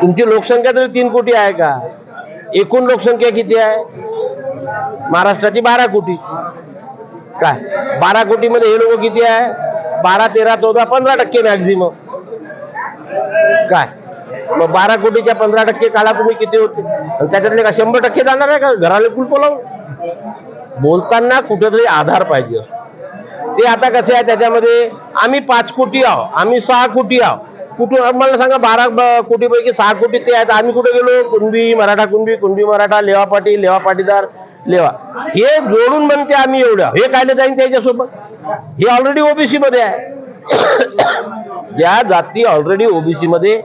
तुमची लोकसंख्या तरी तीन कोटी आहे का? एकूण लोकसंख्या किती आहे? महाराष्ट्राची बारा कोटी. काय? बारा कोटीमध्ये हे लोक किती आहे? बारा तेरा चौदा पंधरा टक्के मॅक्झिमम काय? मग बारा कोटीच्या पंधरा टक्के काढा तुम्ही किती होते? आणि त्याच्यातले का शंभर टक्के जाणार आहे का? घराला कुलप लावून बोलताना कुठेतरी आधार पाहिजे. ते आता कसे आहे? त्याच्यामध्ये आम्ही पाच कोटी आहो आम्ही सहा कोटी आहो कुठून मला सांगा बारा ब- कोटीपैकी सहा कोटी ते आहेत. आम्ही कुठे गेलो? कुणबी मराठा कुणबी कुणबी मराठा लेवा पाटील लेवा पाटीदार लेवा. हे जोडून म्हणते आम्ही एवढं. हे कायले जाईन त्याच्यासोबत? हे ऑलरेडी ओबीसी मध्ये आहे. ज्या जाती ऑलरेडी ओबीसी मध्ये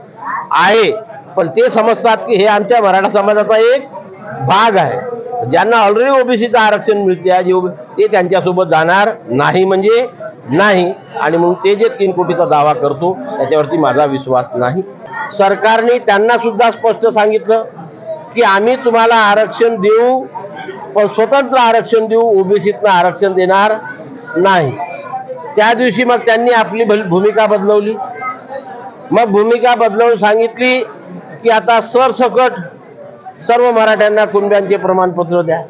आहे. पण ते समजतात की हे आमच्या मराठा समाजाचा एक भाग आहे. ज्यांना ऑलरेडी ओबीसीचं आरक्षण मिळते आहे, ते त्यांच्यासोबत जाणार नाही म्हणजे नाही. आणि म्हणून ते जे तीन कोटीचा दावा करतो त्याच्यावरती माझा विश्वास नाही. सरकारने त्यांना सुद्धा स्पष्ट सांगितलं की आम्ही तुम्हाला आरक्षण देऊ पण स्वतंत्र आरक्षण देऊ ओबीसीतनं आरक्षण देणार नाही. त्या दिवशी मग त्यांनी आपली भूमिका बदलवली. मग भूमिका बदलवून सांगितली की आता सरसकट सर्व मराठ्यांना कुणब्यांचे प्रमाणपत्र द्या.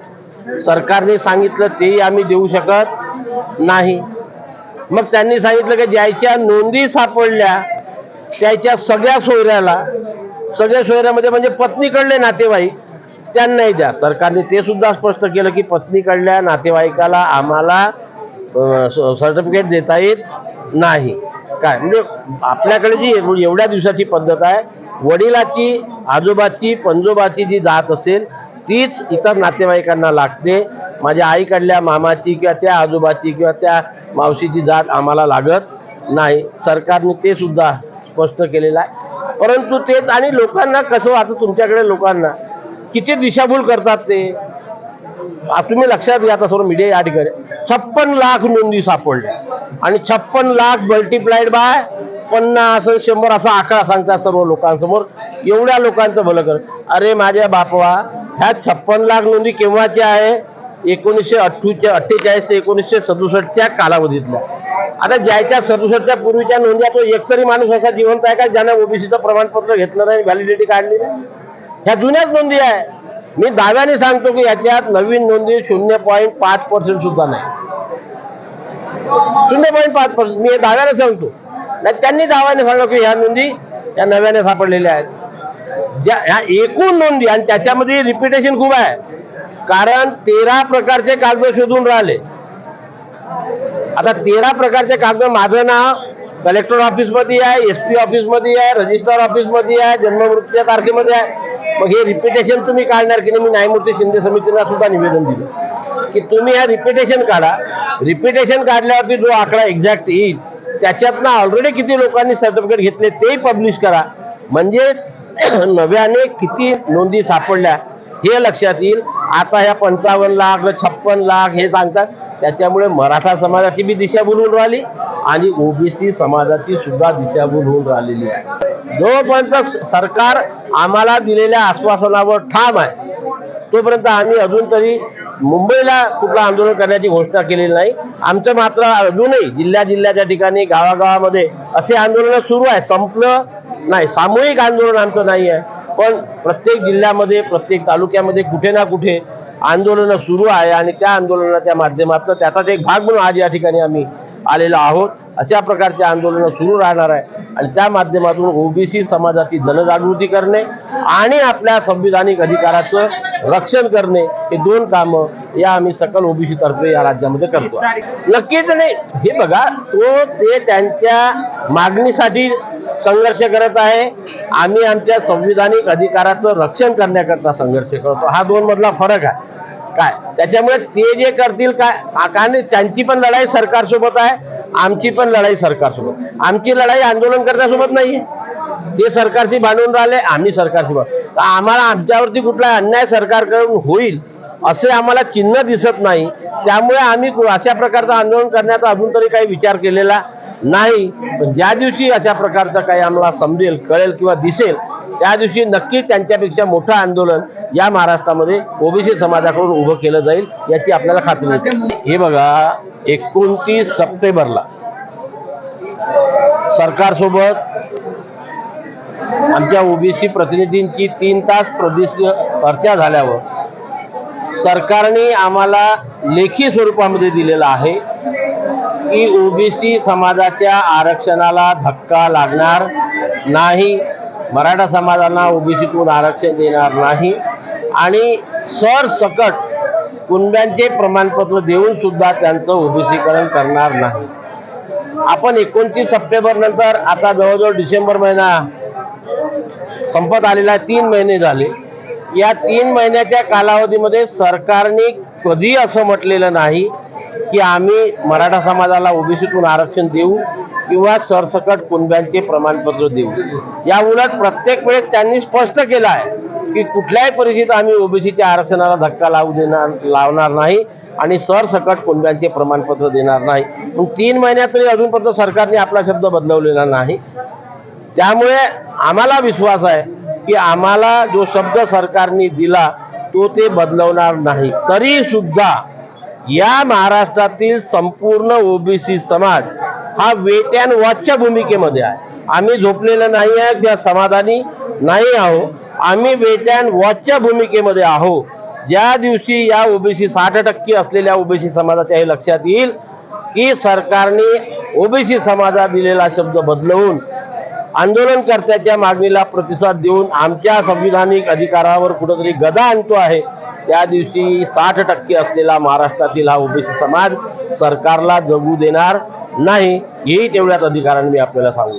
सरकारने सांगितलं तेही आम्ही देऊ शकत नाही. मग त्यांनी सांगितलं की ज्याच्या नोंदी सापडल्या त्याच्या सगळ्या सोयऱ्याला सगळ्या सोयऱ्यामध्ये म्हणजे पत्नीकडले नातेवाईक त्यांनाही द्या. सरकारने ते सुद्धा स्पष्ट केलं की पत्नीकडल्या नातेवाईकाला आम्हाला सर्टिफिकेट देता येत नाही. काय? म्हणजे आपल्याकडे जी एव- एवढ्या दिवसाची पद्धत आहे वडिलाची आजोबाची पंजोबाची जी जात असेल तीच इतर नातेवाईकांना लागते. माझ्या आईकडल्या मामाची किंवा त्या आजोबाची किंवा त्या मावशीची जात आम्हाला लागत नाही. सरकारने ते सुद्धा स्पष्ट केलेलं आहे. परंतु तेच आणि लोकांना कसं वाटतं तुमच्याकडे लोकांना? किती दिशाभूल करतात ते? तुम्ही लक्षात घ्या आता सर्व मीडिया या ठिकाणी. छप्पन लाख नोंदी सापडल्या. आणि छप्पन लाख मल्टिप्लाइड बाय पन्नास शंभर असा आकडा सांगतात सर्व लोकांसमोर. एवढ्या लोकांचं भलं कर. अरे माझ्या बापवा ह्या छप्पन लाख नोंदी केव्हाच्या आहे? एकोणीसशे अठ्ठूच्या अठ्ठेचाळीस ते एकोणीसशे सदुसष्टच्या कालावधीतल्या. आता ज्याच्या सदुसष्टच्या पूर्वीच्या नोंदी तो एकतरी माणूस असा जिवंत आहे का ज्यानं ओबीसीचं प्रमाणपत्र घेतलं नाही व्हॅलिडिटी काढली नाही? ह्या जुन्याच नोंदी आहे. मी दाव्याने सांगतो की याच्यात नवीन नोंदी शून्य पॉईंट पाच पर्सेंट सुद्धा नाही. शून्य पॉईंट पाच पर्सेंट मी हे दाव्याने सांगतो. नाही त्यांनी दावाने सांगतो की ह्या नोंदी या नव्याने सापडलेल्या आहेत. ज्या ह्या एकूण नोंदी आणि त्याच्यामध्ये रिपिटेशन खूप आहे. कारण तेरा प्रकारचे कागद शोधून राहिले. आता तेरा प्रकारचे कागद माझं नाव कलेक्टर ऑफिसमध्ये आहे एस पी ऑफिसमध्ये आहे रजिस्टर ऑफिसमध्ये आहे जन्ममृत्यूच्या तारखेमध्ये आहे. मग हे रिपिटेशन तुम्ही काढणार की नाही? मी न्यायमूर्ती शिंदे समितीला सुद्धा निवेदन दिलं. की तुम्ही हा रिपिटेशन काढा. रिपिटेशन काढल्यावरती जो आकडा एक्झॅक्ट येईल त्याच्यातनं ऑलरेडी किती लोकांनी सर्टिफिकेट घेतले तेही पब्लिश करा. म्हणजे नव्याने किती नोंदी सापडल्या हे लक्षात येईल. आता ह्या पंचावन्न लाख छप्पन लाख हे सांगतात. त्याच्यामुळे मराठा समाजाची बी दिशाभूल होऊन राहिली आणि ओबीसी समाजाची सुद्धा दिशाभूल होऊन राहिलेली आहे. जोपर्यंत सरकार आम्हाला दिलेल्या आश्वासनावर ठाम आहे तोपर्यंत आम्ही अजून तरी मुंबईला कुठलं आंदोलन करण्याची घोषणा केलेली नाही. आमचं मात्र अजूनही जिल्ह्या जिल्ह्याच्या ठिकाणी गावागावामध्ये असे आंदोलन सुरू आहे संपलं नाही. सामूहिक आंदोलन आमचं नाही आहे. पण प्रत्येक जिल्ह्यामध्ये प्रत्येक तालुक्यामध्ये कुठे ना कुठे आंदोलनं सुरू आहे आणि त्या आंदोलनाच्या माध्यमातून त्याचाच एक भाग म्हणून आज या ठिकाणी आम्ही आलेलो आहोत. अशा प्रकारचे आंदोलनं सुरू राहणार आहे. आणि त्या माध्यमातून ओबीसी समाजाची जनजागृती करणे आणि आपल्या संविधानिक अधिकाराचं रक्षण करणे हे दोन कामं या आम्ही सकल ओबीसी तर्फे या राज्यामध्ये करतो नक्कीच नाही. हे बघा तो ते त्यांच्या मागणीसाठी संघर्ष करत आहे. आम्ही आमच्या संविधानिक अधिकाराचं रक्षण करण्याकरता संघर्ष करतो. हा दोन मधला फरक आहे. काय? त्याच्यामुळे ते जे करतील काय कारण त्यांची पण लढाई सरकारसोबत आहे. आमची पण लढाई सरकारसोबत. आमची लढाई आंदोलन करण्यासोबत नाहीये. ते सरकारशी भांडून राहिले आम्ही सरकारशी तर आम्हाला आमच्यावरती कुठला अन्याय सरकारकडून होईल असे आम्हाला चिन्ह दिसत नाही. त्यामुळे आम्ही अशा प्रकारचं आंदोलन करण्याचा अजून तरी काही विचार केलेला नाही. पण ज्या दिवशी अशा प्रकारचं काही आम्हाला समजेल कळेल किंवा दिसेल त्या दिवशी नक्कीच त्यांच्यापेक्षा मोठं आंदोलन या महाराष्ट्रामध्ये ओबीसी समाजाकडून उभं केलं जाईल याची आपल्याला खात्री आहे हे बघा एकोणतीस सप्टेंबरला सरकारसोबत आमच्या ओबीसी प्रतिनिधींची तीन तास प्रदेश चर्चा झाल्यावर सरकारने आम्हाला लेखी स्वरूपामध्ये दिलेलं आहे की ओबीसी समाजाच्या आरक्षणाला धक्का लागणार नाही. मराठा समाजाला ओबीसीतून आरक्षण देणार नाही. आणि सरसकट कुणब्यांचे प्रमाणपत्र देऊन सुद्धा त्यांचं ओबीसीकरण करणार नाही. आपण एकोणतीस सप्टेंबर नंतर आता जवळजवळ डिसेंबर महिना संपत आलेला आहे, तीन महिने झाले. या तीन महिन्याच्या कालावधीमध्ये सरकारने कधी असं म्हटलेलं नाही की आम्ही मराठा समाजाला ओबीसीतून आरक्षण देऊ किंवा सरसकट कुणब्यांचे प्रमाणपत्र देऊ. या उलट प्रत्येक वेळेस त्यांनी स्पष्ट केलं आहे. की कुठल्याही परिस्थितीत आम्ही ओबीसीच्या आरक्षणाला धक्का लावू देणार लावणार नाही आणि सरसकट कुणब्यांचे प्रमाणपत्र देणार नाही. पण तीन महिन्यात तरी अजूनपर्यंत सरकारने आपला शब्द बदलवलेला नाही. त्यामुळे आम्हाला विश्वास आहे की आम्हाला जो शब्द सरकारने दिला तो ते बदलवणार नाही. तरी सुद्धा या महाराष्ट्रातील संपूर्ण ओबीसी समाज हा वेट अँड वॉचच्या भूमिकेमध्ये आहे. आम्ही झोपलेलं नाही आहे त्या समाधानी नाही आहो आम्ही वेट अँड वॉचच्या भूमिकेमध्ये आहो ज्या दिवशी या ओबीसी साठ टक्के असलेल्या ओबीसी समाजाच्या हे लक्षात येईल की सरकारने ओबीसी समाजात दिलेला शब्द बदलवून आंदोलनकर्त्याच्या मागणीला प्रतिसाद देऊन आमच्या संविधानिक अधिकारावर कुठंतरी गदा आणतो आहे. त्या दिवशी साठ टक्के असलेला महाराष्ट्रातील हा ओबीसी समाज सरकारला जगू देणार नाही हेही तेवढ्याच अधिकाराने मी आपल्याला सांगू.